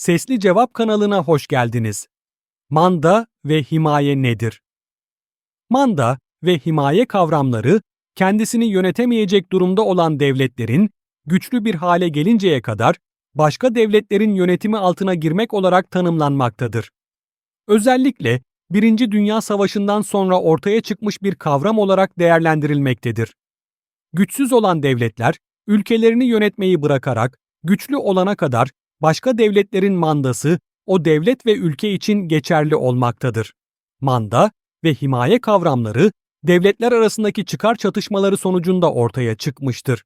Sesli Cevap kanalına hoş geldiniz. Manda ve himaye nedir? Manda ve himaye kavramları, kendisini yönetemeyecek durumda olan devletlerin, güçlü bir hale gelinceye kadar başka devletlerin yönetimi altına girmek olarak tanımlanmaktadır. Özellikle Birinci Dünya Savaşı'ndan sonra ortaya çıkmış bir kavram olarak değerlendirilmektedir. Güçsüz olan devletler, ülkelerini yönetmeyi bırakarak, güçlü olana kadar başka devletlerin mandası o devlet ve ülke için geçerli olmaktadır. Manda ve himaye kavramları, devletler arasındaki çıkar çatışmaları sonucunda ortaya çıkmıştır.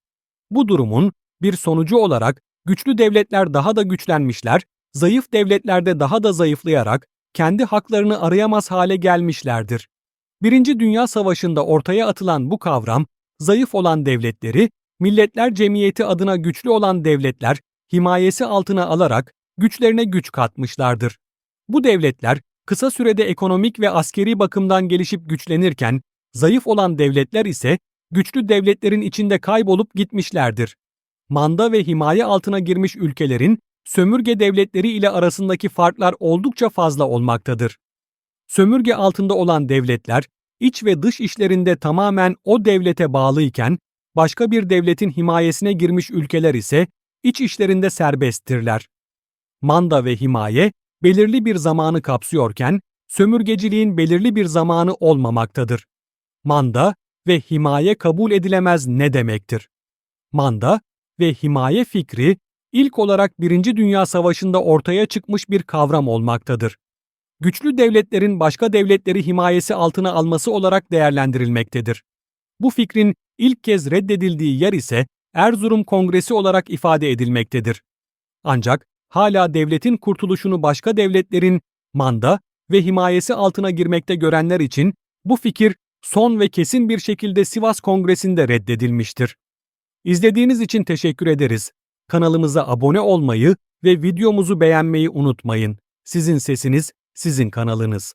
Bu durumun bir sonucu olarak güçlü devletler daha da güçlenmişler, zayıf devletler de daha da zayıflayarak kendi haklarını arayamaz hale gelmişlerdir. Birinci Dünya Savaşı'nda ortaya atılan bu kavram, zayıf olan devletleri, Milletler Cemiyeti adına güçlü olan devletler himayesi altına alarak güçlerine güç katmışlardır. Bu devletler kısa sürede ekonomik ve askeri bakımdan gelişip güçlenirken, zayıf olan devletler ise güçlü devletlerin içinde kaybolup gitmişlerdir. Manda ve himaye altına girmiş ülkelerin sömürge devletleri ile arasındaki farklar oldukça fazla olmaktadır. Sömürge altında olan devletler, iç ve dış işlerinde tamamen o devlete bağlıyken, başka bir devletin himayesine girmiş ülkeler ise iç işlerinde serbesttirler. Manda ve himaye belirli bir zamanı kapsıyorken, sömürgeciliğin belirli bir zamanı olmamaktadır. Manda ve himaye kabul edilemez ne demektir? Manda ve himaye fikri ilk olarak Birinci Dünya Savaşı'nda ortaya çıkmış bir kavram olmaktadır. Güçlü devletlerin başka devletleri himayesi altına alması olarak değerlendirilmektedir. Bu fikrin ilk kez reddedildiği yer ise Erzurum Kongresi olarak ifade edilmektedir. Ancak hala devletin kurtuluşunu başka devletlerin manda ve himayesi altına girmekte görenler için bu fikir son ve kesin bir şekilde Sivas Kongresi'nde reddedilmiştir. İzlediğiniz için teşekkür ederiz. Kanalımıza abone olmayı ve videomuzu beğenmeyi unutmayın. Sizin sesiniz, sizin kanalınız.